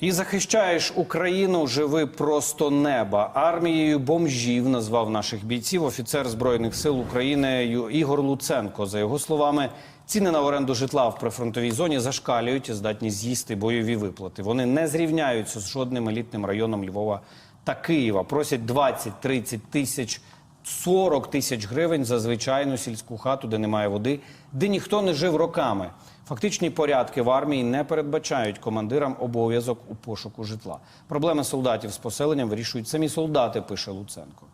І захищаєш Україну, живи просто неба. Армією бомжів назвав наших бійців офіцер збройних сил України Ігор Луценко. За його словами, ціни на оренду житла в прифронтовій зоні зашкалюють і здатні з'їсти бойові виплати. Вони не зрівняються з жодним елітним районом Львова та Києва. Просять 20-30 тисяч. 40 тисяч гривень за звичайну сільську хату, де немає води, де ніхто не жив роками. Фактичні порядки в армії не передбачають командирам обов'язок у пошуку житла. Проблеми солдатів з поселенням вирішують самі солдати, пише Луценко.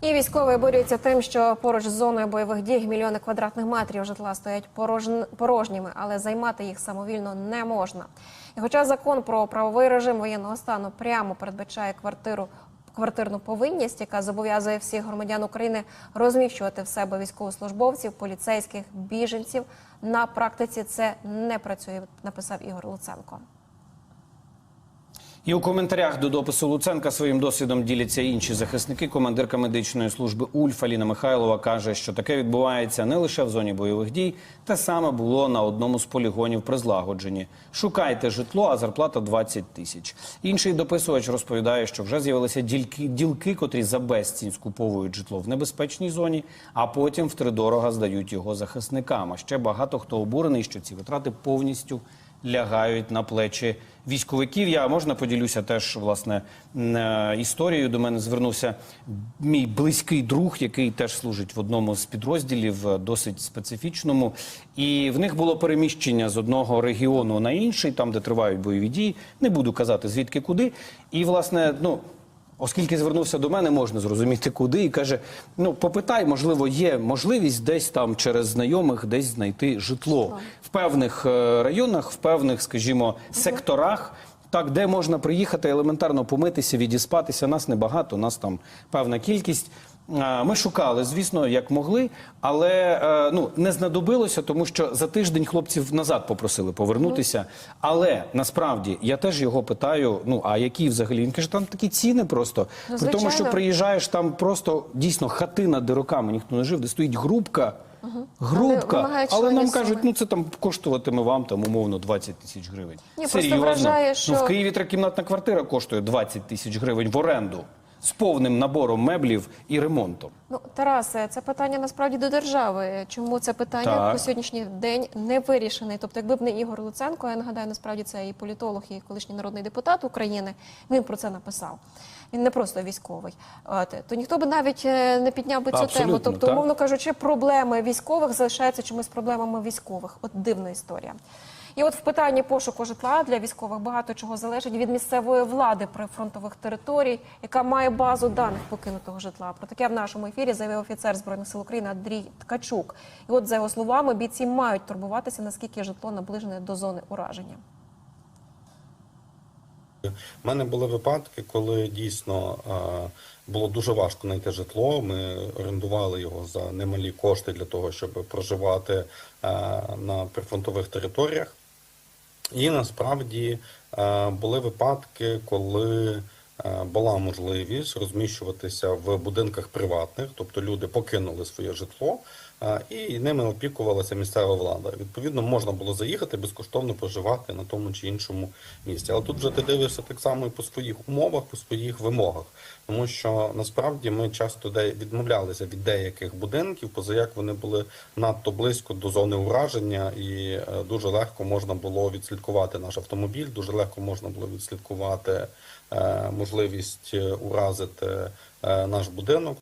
І військові борються тим, що поруч з зоною бойових дій мільйони квадратних метрів житла стоять порожн- порожніми, але займати їх самовільно не можна. І хоча закон про правовий режим воєнного стану прямо передбачає квартиру. Квартирну повинність, яка зобов'язує всіх громадян України розміщувати в себе військовослужбовців, поліцейських, біженців. На практиці це не працює, написав Ігор Луценко. І у коментарях до допису Луценка своїм досвідом діляться інші захисники. Командирка медичної служби Ульф Аліна Михайлова каже, що таке відбувається не лише в зоні бойових дій, те саме було на одному з полігонів при злагодженні. Шукайте житло, а зарплата 20 тисяч. Інший дописувач розповідає, що вже з'явилися ділки, ділки, котрі за безцінь скуповують житло в небезпечній зоні, а потім втридорога здають його захисникам. А ще багато хто обурений, що ці витрати повністю лягають на плечі військовиків. Я можна поділюся теж власне е, історією. До мене звернувся мій близький друг, який теж служить в одному з підрозділів, е, досить специфічному. І в них було переміщення з одного регіону на інший, там де тривають бойові дії. Не буду казати звідки куди. І власне, ну. Оскільки звернувся до мене, можна зрозуміти куди, і каже: ну попитай, можливо, є можливість десь там через знайомих десь знайти житло певних е, районах, в певних, скажімо, секторах. Так, де можна приїхати елементарно помитися, відіспатися. Нас небагато, нас там певна кількість. Ми шукали, звісно, як могли, але е, ну не знадобилося, тому що за тиждень хлопців назад попросили повернутися. Але насправді я теж його питаю: ну а які взагалі? Він каже, там такі ціни просто Ну, при тому, що приїжджаєш там просто дійсно хатина, де роками ніхто не жив, де стоїть грубка. Грубка, Але але, нам кажуть, ну це там коштуватиме вам там умовно 20 тисяч гривень. Ні, просто вражає, що- Ну, в Києві трикімнатна квартира коштує 20 тисяч гривень в оренду з повним набором меблів і ремонтом. Ну, Тарасе, це питання насправді до держави. Чому це питання Так. по сьогоднішній день не вирішене? Тобто, якби б не Ігор Луценко, я нагадаю, насправді це і політолог, і колишній народний депутат України. Він про це написав. Він не просто військовий. От, то ніхто би навіть е, не підняв би цю Абсолютно, тему. Тобто, так. умовно кажучи, проблеми військових залишаються чомусь проблемами військових. От дивна історія. І от в питанні пошуку житла для військових багато чого залежить від місцевої влади прифронтових територій, яка має базу даних покинутого житла. Про таке в нашому ефірі заявив офіцер збройних сил України Андрій Ткачук. І от за його словами, бійці мають турбуватися, наскільки житло наближене до зони ураження. У мене були випадки, коли дійсно було дуже важко знайти житло. Ми орендували його за немалі кошти для того, щоб проживати на прифронтових територіях. І насправді були випадки, коли була можливість розміщуватися в будинках приватних, тобто люди покинули своє житло, е, і ними опікувалася місцева влада. Відповідно, можна було заїхати безкоштовно проживати на тому чи іншому місці. Але тут вже ти дивишся так само і по своїх умовах, по своїх вимогах, тому що насправді ми часто відмовлялися від деяких будинків, поза як вони були надто близько до зони ураження, і е, дуже легко можна було відслідкувати наш автомобіль, дуже легко можна було відслідкувати е, можливість е, уразити е, наш будинок.